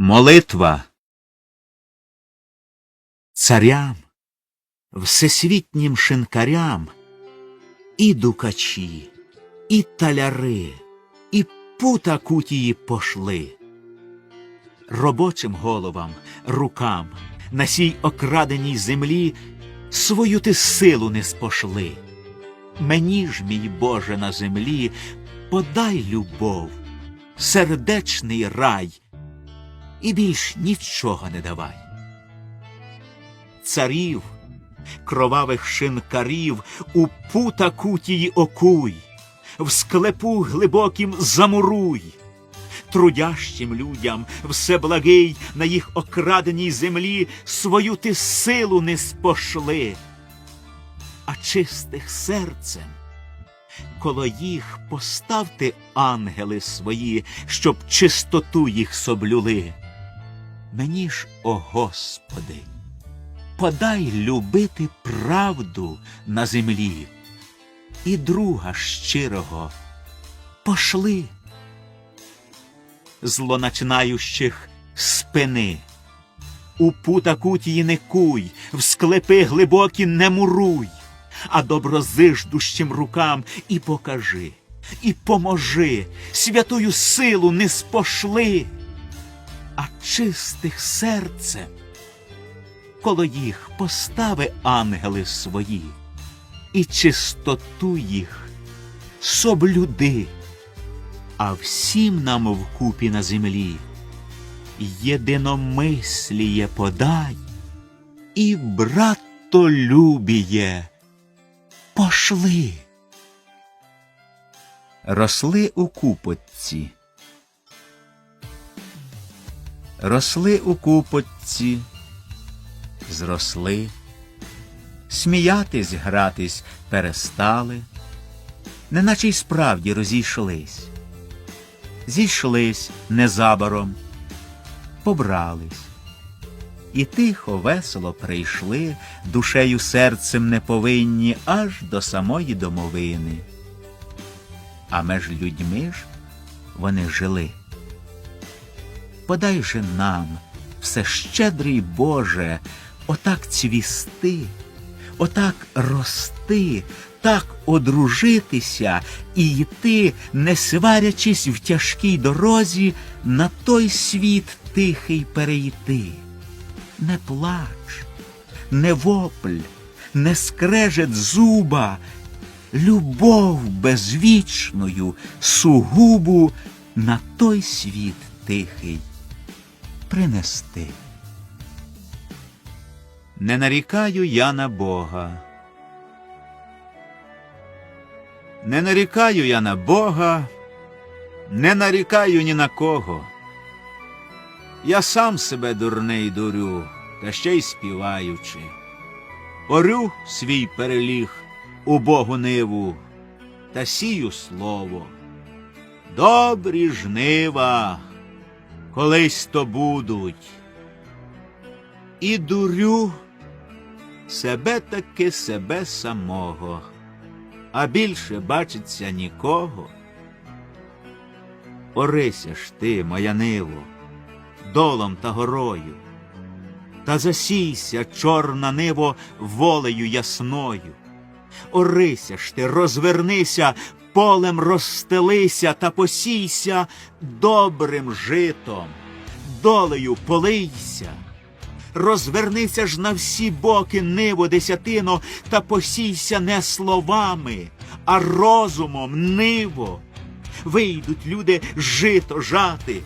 Молитва царям, всесвітнім шинкарям і дукачі, і таляри, і пута кутії пошли. Робочим головам, рукам на сій окраденій землі свою ти силу не спошли. Мені ж, мій Боже, на землі, подай любов, сердечний рай, і більш нічого не давай. Царів, кровавих шинкарів у пута кутії окуй, в склепу глибокім замуруй, трудящим людям все благий на їх окраденій землі свою ти силу не спошли, а чистих серцем коло їх поставте ангели свої, щоб чистоту їх соблюли. Мені ж, о Господи, подай любити правду на землі, і друга щирого пошли, злоначинаючих спини. У пута кутії не куй, в склепи глибокі не муруй, а доброзиждущим рукам і покажи, і поможи, святую силу не спошли, а чистих серцем коло їх постави ангели свої, і чистоту їх соблюди, а всім нам вкупі на землі єдиномисліє подай, і братолюбіє пошли. Росли у купотці. Росли у купотці, зросли, сміятись, гратись перестали, неначе й справді розійшлись. Зійшлись незабаром, побрались. І тихо, весело прийшли, душею серцем не повинні аж до самої домовини. А меж людьми ж вони жили. Подай же нам, все щедрий Боже, отак цвісти, отак рости, так одружитися і йти, не сварячись в тяжкій дорозі, на той світ тихий перейти. Не плач, не вопль, не скрежет зуба, любов безвічною, сугубу на той світ тихий принести. Не нарікаю я на Бога. Не нарікаю я на Бога, не нарікаю ні на кого. Я сам себе дурний дурю, та ще й співаючи. Орю свій переліг у Богу ниву та сію слово. Добрі жнива колись то будуть. І дурю себе таки себе самого, а більше бачиться нікого. Орися ж ти, моя ниво, долом та горою, та засійся, чорна ниво, волею ясною. Орися ж ти, розвернися, полем розстелися та посійся добрим житом, долею полийся. Розвернися ж на всі боки ниво десятино та посійся не словами, а розумом ниво. Вийдуть люди жито жати,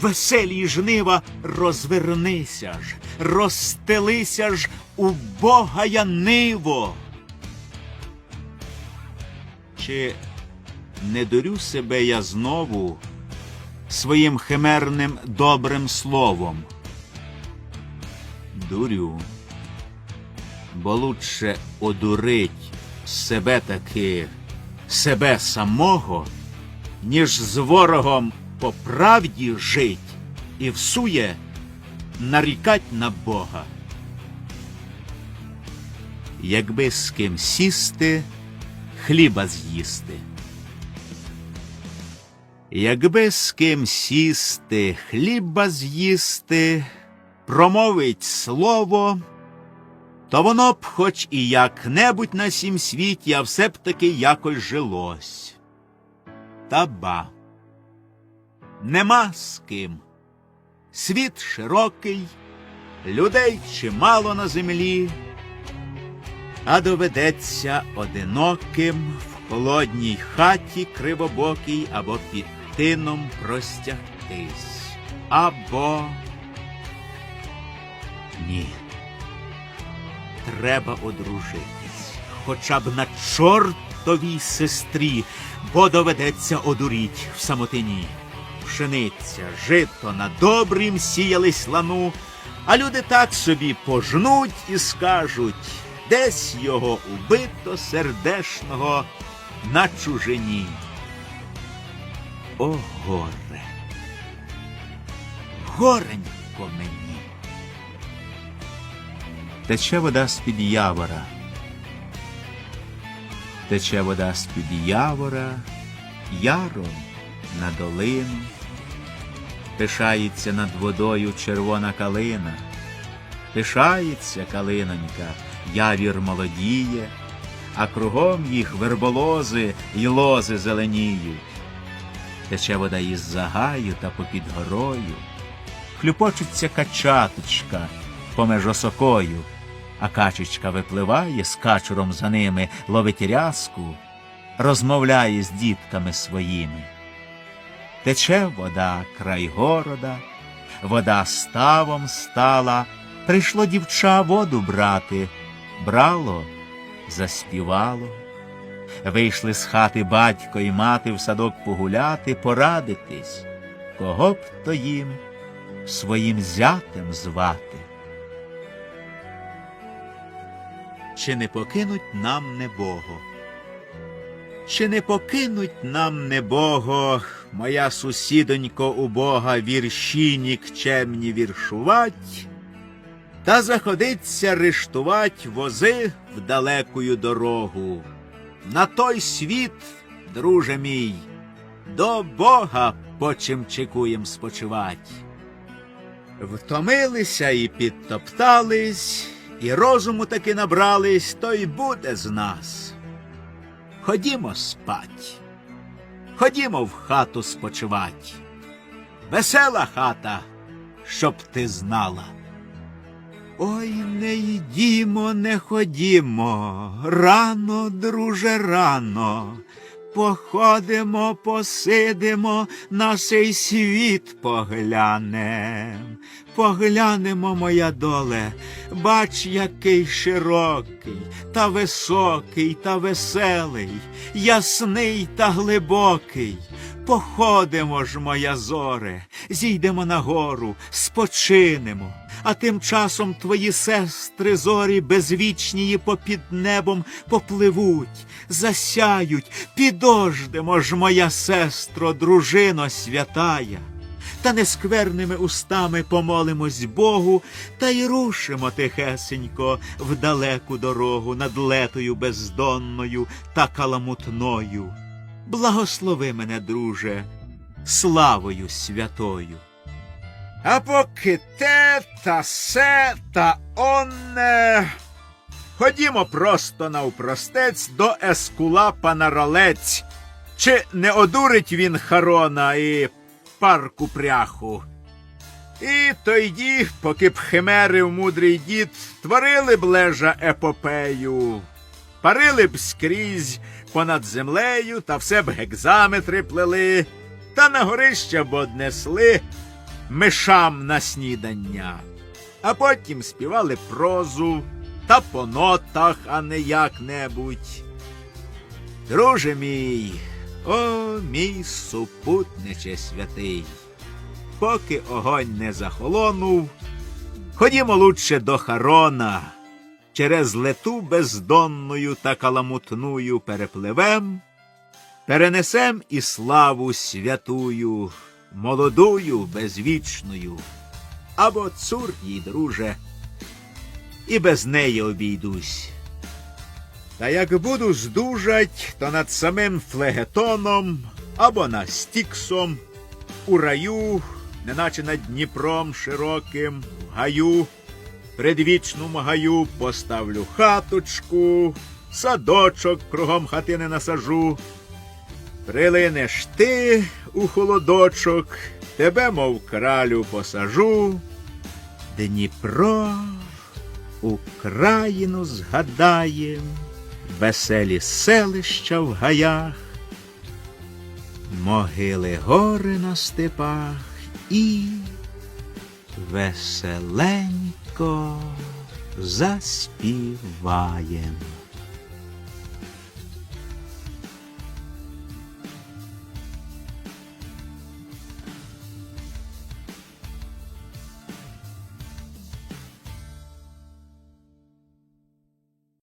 веселі жнива, розвернися ж, розстелися ж у Бога ниво. Чи не дурю себе я знову своїм химерним добрим словом? Дурю, бо лучше одурить себе таки, себе самого, ніж з ворогом по правді жить і всує нарікать на Бога. Якби з ким сісти, хліба з'їсти. Якби з ким сісти, хліба з'їсти, промовить слово, то воно б хоч і як-небудь на сім світі, а все б таки якось жилось. Та ба. Нема з ким. Світ широкий, людей чимало на землі, а доведеться одиноким в холодній хаті кривобокій або під тином простягтись. Або ні. Треба одружитись, хоча б на чортовій сестрі, бо доведеться одуріть в самотині. Пшениця, жито на добрім сіялись лану, а люди так собі пожнуть і скажуть, десь його убито сердешного на чужині. О, горе! Горенько мені! Тече вода з-під явора. Тече вода з-під явора, яром на долину. Пишається над водою червона калина. Пишається калинонька, явір молодіє, а кругом їх верболози й лози зеленіють. Тече вода із загаю та попід горою, хлюпочуться качаточка помеж осокою, а качечка випливає з качуром за ними, ловить рязку, розмовляє з дітками своїми. Тече вода край города, вода ставом стала, прийшло дівча воду брати, брало, заспівало. Вийшли з хати батько і мати в садок погуляти, порадитись, кого б то їм своїм зятем звати. Чи не покинуть нам небого? Чи не покинуть нам небого, моя сусідонько убога, вірші нікчемні віршувать, та заходиться рештувать вози в далекую дорогу. На той світ, друже мій, до Бога почимчикуєм спочивать. Втомилися і підтоптались, і розуму таки набрались, то й буде з нас. Ходімо спать, ходімо в хату спочивать. Весела хата, щоб ти знала. Ой, не йдімо, не ходімо, рано, друже, рано. Походимо, посидимо, на сей світ поглянем. Поглянемо, моя доле, бач, який широкий, та високий, та веселий, ясний та глибокий. Походимо ж, моя зоре, зійдемо на гору, спочинемо, а тим часом твої сестри зорі безвічнії попід небом попливуть, засяють, підождемо ж, моя сестро, дружино святая. Та нескверними устами помолимось Богу, та й рушимо тихесенько в далеку дорогу над летою бездонною та каламутною. Благослови мене, друже, славою святою. А поки те та се та онне. Ходімо просто навпростець до Ескулапа на ролець. Чи не одурить він Харона і парку пряху? І тоді, поки б химерив мудрий дід, творили б лежа епопею, парили б скрізь понад землею, та все б гекзаметри плели, та на горище б однесли мишам на снідання, а потім співали прозу та по нотах, а не як-небудь. Друже мій, о мій супутниче святий, поки огонь не захолонув, ходімо лучше до Харона, через лету бездонною та каламутною перепливем, перенесем і славу святую, молодую, безвічною, або цур їй, друже, і без неї обійдусь. Та як буду здужать, то над самим флегетоном або на стіксом, у раю, неначе над Дніпром широким, в гаю, предвічному гаю поставлю хаточку, садочок кругом хатини насажу. Прилинеш ти у холодочок, тебе, мов кралю, посажу. Дніпро, Україну згадаєм, веселі селища в гаях, могили гори на степах і веселенько заспіваєм.